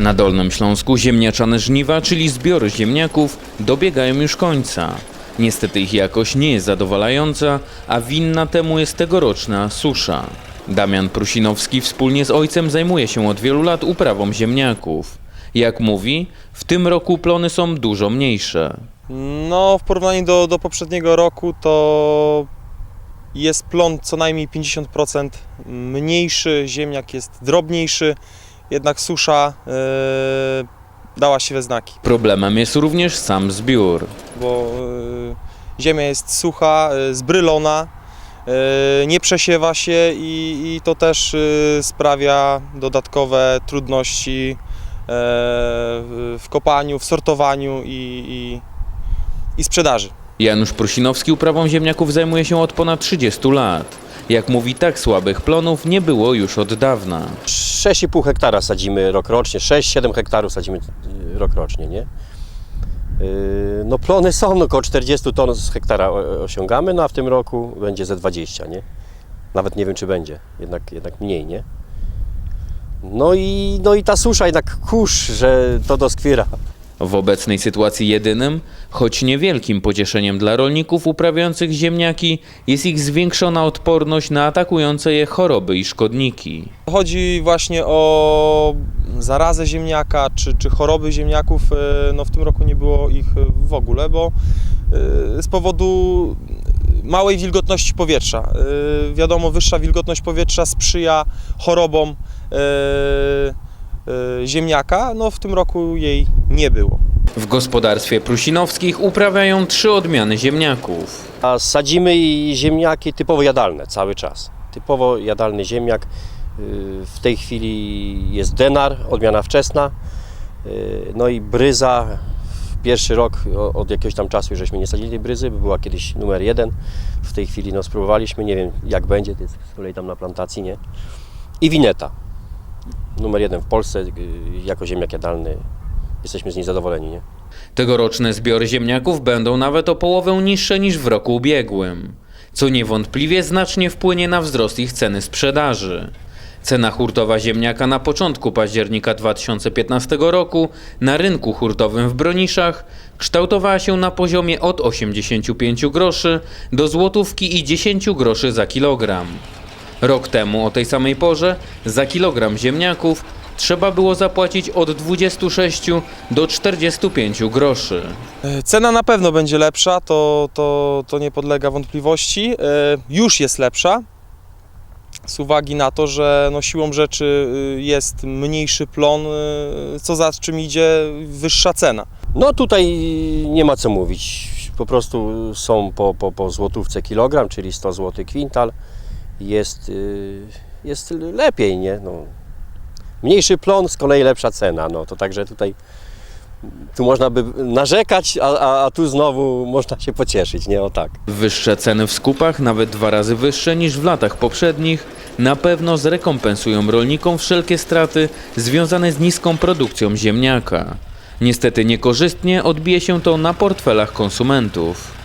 Na Dolnym Śląsku ziemniaczane żniwa, czyli zbiory ziemniaków, dobiegają już końca. Niestety ich jakość nie jest zadowalająca, a winna temu jest tegoroczna susza. Damian Prusinowski wspólnie z ojcem zajmuje się od wielu lat uprawą ziemniaków. Jak mówi, w tym roku plony są dużo mniejsze. No, w porównaniu do, do poprzedniego roku to jest plon co najmniej 50% mniejszy, ziemniak jest drobniejszy, jednak susza e, dała się we znaki, Problemem jest również sam zbiór. bo e, ziemia jest sucha, e, zbrylona, nie przesiewa się i, i to też sprawia dodatkowe trudności w w kopaniu, w sortowaniu i, i, i sprzedaży. Janusz Prusinowski uprawą ziemniaków zajmuje się od ponad 30 lat. Jak mówi, tak słabych plonów nie było już od dawna. 6,5 hektara sadzimy rokrocznie, 6-7 hektarów sadzimy y, rokrocznie, nie? Yy, No plony są, no około 40 ton z hektara osiągamy, no a w tym roku będzie ze 20, nie? Nawet nie wiem czy będzie, jednak, jednak mniej, nie? No i, no i ta susza jednak kurz, że to doskwiera. W obecnej sytuacji jedynym, choć niewielkim pocieszeniem dla rolników uprawiających ziemniaki jest ich zwiększona odporność na atakujące je choroby i szkodniki. Chodzi właśnie o zarazę ziemniaka czy, czy choroby ziemniaków. e, No w tym roku nie było ich w ogóle, bo e, z powodu małej wilgotności powietrza. E, Wiadomo, wyższa wilgotność powietrza sprzyja chorobom ziemniaka. No w tym roku jej nie było. W gospodarstwie Prusinowskich uprawiają trzy odmiany ziemniaków. A sadzimy i ziemniaki typowo jadalne cały czas. Typowo jadalny ziemniak. Yy, W tej chwili jest denar, odmiana wczesna. Yy, No i bryza. Pierwszy rok od jakiegoś tam czasu żeśmy nie sadzili tej bryzy, bo była kiedyś numer jeden. W tej chwili no, spróbowaliśmy, nie wiem jak będzie, to jest z kolei tam na plantacji, nie? I wineta. Numer jeden w Polsce yy, jako ziemniak jadalny. Jesteśmy z niej zadowoleni, nie? Tegoroczne zbiory ziemniaków będą nawet o połowę niższe niż w roku ubiegłym, co niewątpliwie znacznie wpłynie na wzrost ich ceny sprzedaży. Cena hurtowa ziemniaka na początku października 2015 roku na rynku hurtowym w Broniszach kształtowała się na poziomie od 85 groszy do złotówki i 10 groszy za kilogram. Rok temu o tej samej porze za kilogram ziemniaków trzeba było zapłacić od 26 do 45 groszy. E, Cena na pewno będzie lepsza, to, to, to nie podlega wątpliwości. E, Już jest lepsza z uwagi na to, że no siłą rzeczy y, jest mniejszy plon, y, co za czym idzie wyższa cena. No tutaj nie ma co mówić. Po prostu są po, po, po złotówce kilogram, czyli 100 zł kwintal. Jest, y, jest lepiej, nie? No. Mniejszy plon, z kolei lepsza cena. No to także tutaj tu można by narzekać, a, a, a tu znowu można się pocieszyć, nie? O tak. Wyższe ceny w skupach, nawet dwa razy wyższe niż w latach poprzednich, na pewno zrekompensują rolnikom wszelkie straty związane z niską produkcją ziemniaka. Niestety niekorzystnie odbije się to na portfelach konsumentów.